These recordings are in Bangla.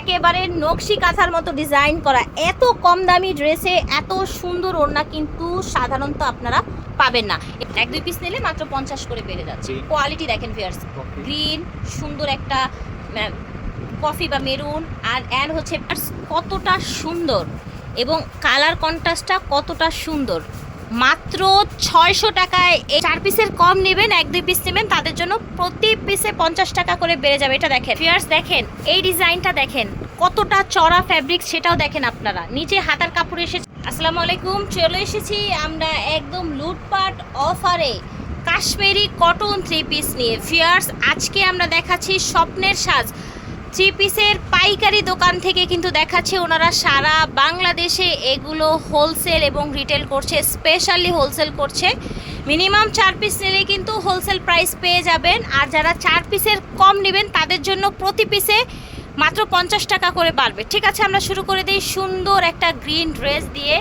একেবারে নকশি কাঁথার মতো ডিজাইন করা। এত কম দামি ড্রেসে এত সুন্দর ওড়না কিন্তু সাধারণত আপনারা পাবেন না। এক দুই পিস নিলে মাত্র পঞ্চাশ করে বেড়ে যাচ্ছে। কোয়ালিটি দেখেন ফিয়ার্স গ্রিন সুন্দর একটা কফি বা মেরুন আর অ্যান্ড হচ্ছে কতটা সুন্দর এবং কালার কন্ট্রাস্টটা কতটা সুন্দর। মাত্র ছয়শো টাকায় এই চার পিসের কম নেবেন, এক দুই পিস নেবেন, তাদের জন্য প্রতি পিসে পঞ্চাশ টাকা করে বেড়ে যাবে। এটা দেখেন। ফিয়ার্স দেখেন, এই ডিজাইনটা দেখেন, কতটা চড়া ফ্যাব্রিক সেটাও দেখেন আপনারা। নিচে হাতার কাপড় এসেছে আসসালামু আলাইকুম, চলে এসেছি আমরা একদম লুটপাট অফারে কাশ্মীরি কটন থ্রি পিস নিয়ে। ফিয়ার্স আজকে আমরা দেখাচ্ছি স্বপ্নের সাজ। থ্রি পিসের পাইকারি দোকান থেকে কিন্তু দেখাচ্ছে ওনারা সারা বাংলাদেশে এগুলো হোলসেল এবং রিটেল করছে স্পেশালি হোলসেল করছে। মিনিমাম চার পিস নিলে কিন্তু হোলসেল প্রাইস পেয়ে যাবেন। আর যারা চার পিসের কম নেবেন, তাদের জন্য প্রতি পিসে মাত্র পঞ্চাশ টাকা করে বাড়বে। ঠিক আছে, আমরা শুরু করে দিই সুন্দর একটা গ্রিন ড্রেস দিয়ে।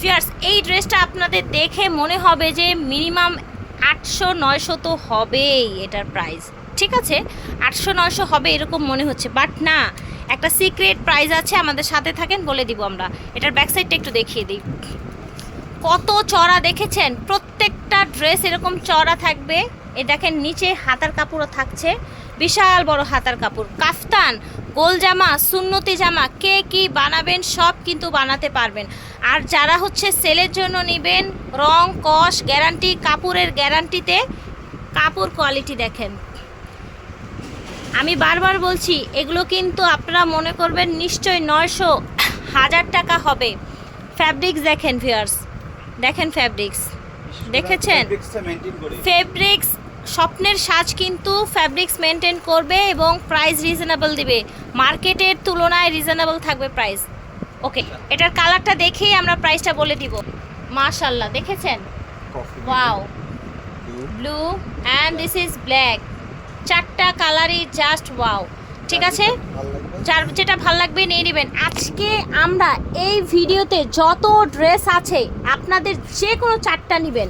ফিয়ার্স এই ড্রেসটা আপনাদের দেখে মনে হবে যে মিনিমাম আটশো নয়শো তো হবেই এটার প্রাইস ঠিক আছে, আটশো নয়শো হবে এরকম মনে হচ্ছে। বাট না একটা সিক্রেট প্রাইজ আছে, আমাদের সাথে থাকেন, বলে দিব আমরা। এটার ব্যাক সাইডটা একটু দেখিয়ে দিই। কত চড়া দেখেছেন? প্রত্যেকটা ড্রেস এরকম চড়া থাকবে। এ দেখেন, নিচে হাতার কাপড়ও থাকছে। বিশাল বড় হাতার কাপড়। কাফতান, গোল জামা, সুন্নতি জামা, কে কি বানাবেন, সব কিন্তু বানাতে পারবেন। আর যারা হচ্ছে সেলের জন্য নেবেন, রং, কস গ্যারান্টি কাপড়ের গ্যারান্টিতে কাপড় কোয়ালিটি দেখেন। আমি বারবার বলছি এগুলো কিন্তু আপনারা মনে করবেন নিশ্চয়ই নয়শো হাজার টাকা হবে। ফ্যাব্রিক্স দেখেন ভিয়ার্স দেখেন ফ্যাব্রিক্স দেখেছেন? ফেব্রিক্স স্বপ্নের সাজ কিন্তু ফ্যাব্রিক্স মেনটেন করবে এবং প্রাইস রিজনেবল দিবে। মার্কেটের তুলনায় রিজনেবল থাকবে প্রাইস ওকে এটার কালারটা দেখেই আমরা প্রাইসটা বলে দিব। মাশাল্লাহ দেখেছেন? Wow blue and this is black চারটা কালারই জাস্ট ওয়াও ঠিক আছে? যার যেটা ভালো লাগবে নিয়ে নেবেন। আজকে আমরা এই ভিডিওতে যত ড্রেস আছে আপনাদের যে কোনো চারটা নেবেন।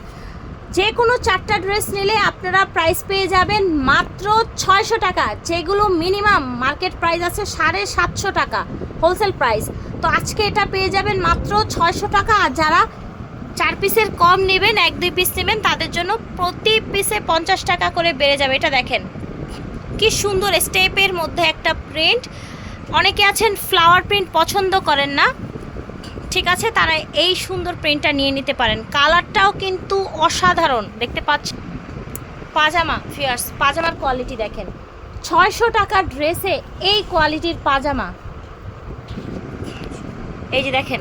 যে কোনো চারটা ড্রেস নিলে আপনারা প্রাইস পেয়ে যাবেন মাত্র ছয়শো টাকা। যেগুলো মিনিমাম মার্কেট প্রাইস আছে সাড়ে সাতশো টাকা হোলসেল প্রাইস তো আজকে এটা পেয়ে যাবেন মাত্র ছয়শো টাকা। আর যারা চার পিসের কম নেবেন এক দুই পিস নেবেন তাদের জন্য প্রতি পিসে পঞ্চাশ টাকা করে বেড়ে যাবে। এটা দেখেন। কি সুন্দর স্টেপের মধ্যে একটা প্রিন্ট। অনেকে আছেন ফ্লাওয়ার প্রিন্ট পছন্দ করেন না। ঠিক আছে, তারা এই সুন্দর প্রিন্টটা নিয়ে নিতে পারেন। কালারটাও কিন্তু অসাধারণ। দেখতে পাচ্ছেন পাজামা ফিয়ার্স পাজামার কোয়ালিটি দেখেন। ছয়শো টাকার ড্রেসে এই কোয়ালিটির পাজামা। এই যে দেখেন,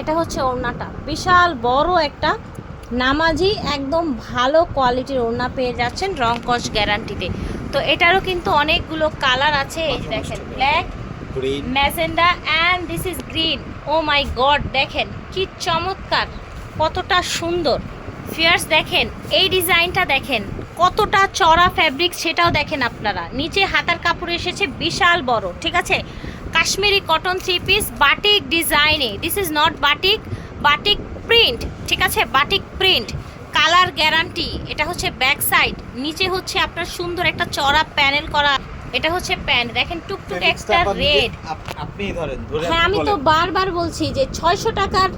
এটা হচ্ছে ওড়নাটা। বিশাল বড় একটা নামাজি, একদম ভালো কোয়ালিটির ওড়না পেয়ে যাচ্ছেন রং কস গ্যারান্টিতে তো এটারও কিন্তু অনেকগুলো কালার আছে এই যে দেখেন black green magenta and this is green oh my God দেখেন কি চমৎকার কতটা সুন্দর। ফিয়ার্স দেখেন এই ডিজাইনটা দেখেন কতটা চড়া ফ্যাব্রিক সেটাও দেখেন আপনারা। নিচে হাতার কাপড় এসেছে বিশাল বড় ঠিক আছে? Kashmiri cotton three piece batik ডিজাইনে this is not batik batik print ঠিক আছে? বাটিক প্রিন্ট কালার গ্যারান্টি এটা হচ্ছে ব্যাক সাইড নিচে হচ্ছে আপনার সুন্দর একটা চড়া প্যানেল করা এটা হচ্ছে প্যান্ট দেখেন টুকটুক একটা রেড। আপনি ধরেন ধরে হ্যাঁ আমি তো বারবার বলছি যে ছয়শো টাকার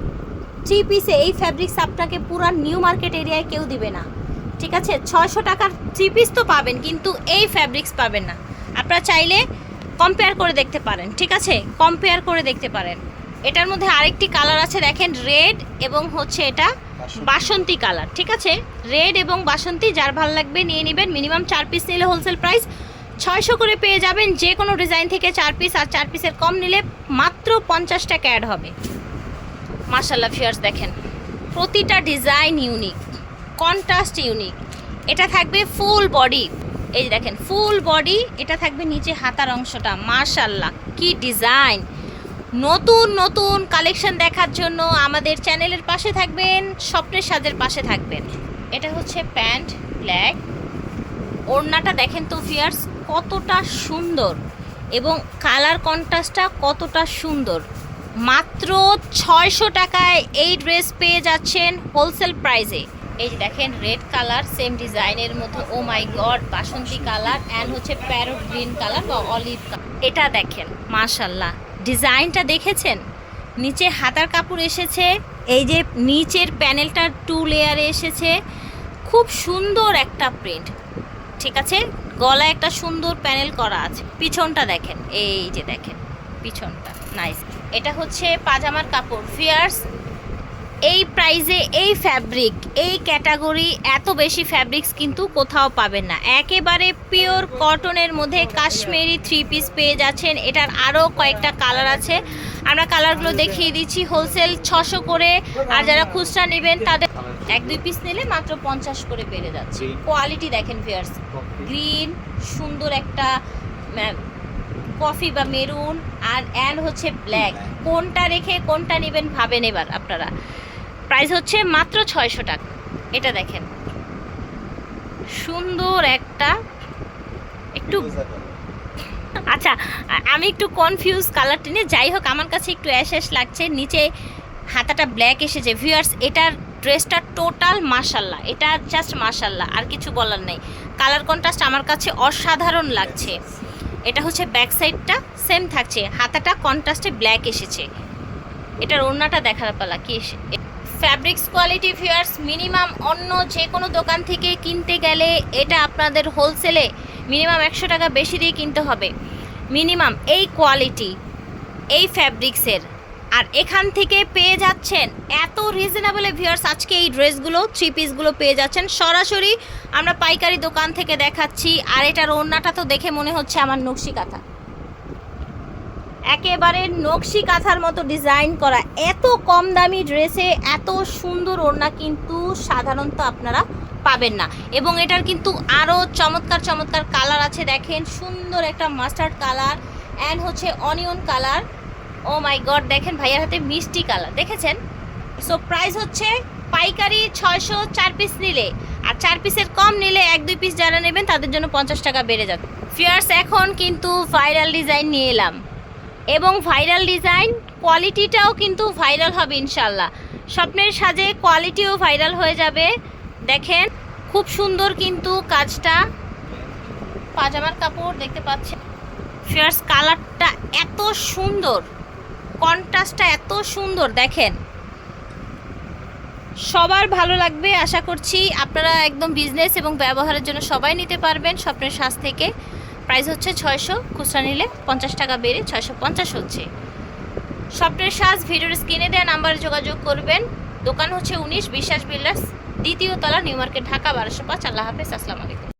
থ্রি পিসে এই ফ্যাব্রিক্স আপনাকে পুরো নিউ মার্কেট এরিয়ায় কেউ দিবে না। ঠিক আছে? ছয়শো টাকার থ্রি পিস তো পাবেন কিন্তু এই ফ্যাব্রিক্স পাবেন না। আপনারা চাইলে কম্পেয়ার করে দেখতে পারেন ঠিক আছে? কম্পেয়ার করে দেখতে পারেন। এটার মধ্যে আরেকটি কালার আছে দেখেন রেড এবং হচ্ছে এটা বাসন্তী। কালার, ঠিক আছে? রেড এবং বাসন্তী, যার ভালো লাগবে নিয়ে নেবেন। মিনিমাম চার পিস নিলে হোলসেল প্রাইস ছয়শো করে পেয়ে যাবেন যে কোনো ডিজাইন থেকে চার পিস আর চার পিসের কম নিলে মাত্র পঞ্চাশ টাকা অ্যাড হবে। মার্শাল্লাহ ফিয়ার্স দেখেন, প্রতিটা ডিজাইন ইউনিক কন্ট্রাস্ট ইউনিক এটা থাকবে ফুল বডি এই দেখেন ফুল বডি এটা থাকবে নিচে হাতার অংশটা। মার্শাল্লাহ কি ডিজাইন নতুন নতুন কালেকশন দেখার জন্য আমাদের চ্যানেলের পাশে থাকবেন, স্বপ্নের সাজের পাশে থাকবেন। এটা হচ্ছে প্যান্ট ব্ল্যাক। ওড়নাটা দেখেন তো ফিয়ার্স কতটা সুন্দর এবং কালার কন্ট্রাস্টটা কতটা সুন্দর। মাত্র ছয়শো টাকায় এই ড্রেস পেয়ে যাচ্ছেন হোলসেল প্রাইসে এই যে দেখেন রেড কালার সেম ডিজাইনের মধ্যে ও মাই গড বাসন্তী কালার অ্যান্ড হচ্ছে প্যারোট গ্রিন কালার বা অলিভ কালার এটা দেখেন, মাশাল্লাহ। ডিজাইনটা দেখেছেন? নিচে হাতার কাপড় এসেছে, এই যে নিচের প্যানেলটা টু লেয়ারে এসেছে। খুব সুন্দর একটা প্রিন্ট। ঠিক আছে? গলায় একটা সুন্দর প্যানেল করা আছে। পিছনটা দেখেন, এই যে দেখেন, পিছনটা, নাইস। এটা হচ্ছে পাজামার কাপড়, ফিয়ার্স এই প্রাইজে এই ফ্যাব্রিক এই ক্যাটাগরি এত বেশি ফ্যাব্রিক্স কিন্তু কোথাও পাবেন না। একেবারে পিওর কটনের মধ্যে কাশ্মীরি থ্রি পিস পেয়ে যাচ্ছেন। এটার আরও কয়েকটা কালার আছে। আমরা কালারগুলো দেখিয়ে দিচ্ছি হোলসেল ছশো করে। আর যারা খুচরা নেবেন, তাদের এক, দুই পিস নিলে মাত্র পঞ্চাশ করে বেড়ে যাচ্ছে। কোয়ালিটি দেখেন ফিয়ার্স গ্রিন সুন্দর একটা কফি বা মেরুন আর অ্যান্ড হচ্ছে ব্ল্যাক কোনটা রেখে কোনটা নেবেন ভাবেন এবার আপনারা। প্রাইস হচ্ছে মাত্র ছয়শো টাকা। এটা দেখেন। সুন্দর একটা একটু আচ্ছা আমি একটু কনফিউজ কালারটা নিয়ে, যাই হোক, আমার কাছে একটু অ্যাশ অ্যাশ লাগছে। নিচে হাতাটা ব্ল্যাক এসেছে। ভিউয়ার্স এটার ড্রেসটা টোটাল মাশাল্লাহ। এটা জাস্ট মাশাল্লাহ, আর কিছু বলার নেই। কালার কন্ট্রাস্ট আমার কাছে অসাধারণ লাগছে। এটা হচ্ছে ব্যাক সাইডটা সেম থাকছে। হাতাটা কন্ট্রাস্টে ব্ল্যাক এসেছে। এটার ওড়নাটা দেখার পালা, কি ফ্যাব্রিক্স কোয়ালিটি ফিয়ার্স মিনিমাম অন্য যে কোনো দোকান থেকে কিনতে গেলে এটা আপনাদের হোলসেলে মিনিমাম একশো টাকা বেশি দিয়ে কিনতে হবে। মিনিমাম এই কোয়ালিটি, এই ফ্যাব্রিক্সের। আর এখান থেকে পেয়ে যাচ্ছেন এত রিজনেবল ভিউয়ার্স, আজকে এই ড্রেসগুলো থ্রি পিসগুলো পেয়ে যাচ্ছেন। সরাসরি আমরা পাইকারি দোকান থেকে দেখাচ্ছি, আর এটার ওড়নাটা তো দেখে মনে হচ্ছে আমার নকশি কাঁথা। একেবারে নকশি কাঁথার মতো ডিজাইন করা। এত কম দামি ড্রেসে এত সুন্দর ওড়না কিন্তু সাধারণত আপনারা পাবেন না। এবং এটার কিন্তু আরও চমৎকার চমৎকার কালার আছে দেখেন। সুন্দর একটা মাস্টার্ড কালার অ্যান্ড হচ্ছে onion colour. Oh my god দেখেন ভাইয়ার হাতে মিষ্টি কালার। দেখেছেন? সো প্রাইস হচ্ছে পাইকারি ছয়শো চার পিস নিলে। আর চার পিসের কম নিলে এক, দুই পিস যারা নেবেন তাদের জন্য পঞ্চাশ টাকা বেড়ে যাবে। ফিয়ার্স এখন কিন্তু ভাইরাল ডিজাইন নিয়ে এলাম। এবং ভাইরাল ডিজাইন, কোয়ালিটিটাও কিন্তু ভাইরাল হবে ইনশাল্লাহ স্বপ্নের সাজে কোয়ালিটিও ভাইরাল হয়ে যাবে। দেখেন, খুব সুন্দর কিন্তু কাজটা। পাজামার কাপড় দেখতে পাচ্ছেন। ফিয়ার্স কালারটা এত সুন্দর। কন্ট্রাস্টটা এত সুন্দর, দেখেন। সবার ভালো লাগবে, আশা করছি। আপনারা একদম বিজনেস এবং ব্যবহারের জন্য সবাই নিতে পারবেন স্বপ্নের সাজ থেকে। প্রাইস হচ্ছে ছয়শো, খুচরা নিলে পঞ্চাশ টাকা বেড়ে ছয়শো পঞ্চাশ হচ্ছে। সফটওয়্যার সাজ, ভিডিওর স্ক্রিনে দেওয়া নাম্বারে যোগাযোগ করবেন। দোকান হচ্ছে উনিশ, বিশ্বাস বিল্ডার্স, দ্বিতীয় তলা, নিউ মার্কেট, ঢাকা, বারোশো পাঁচ। আল্লাহ হাফেজ, আসসালামু আলাইকুম।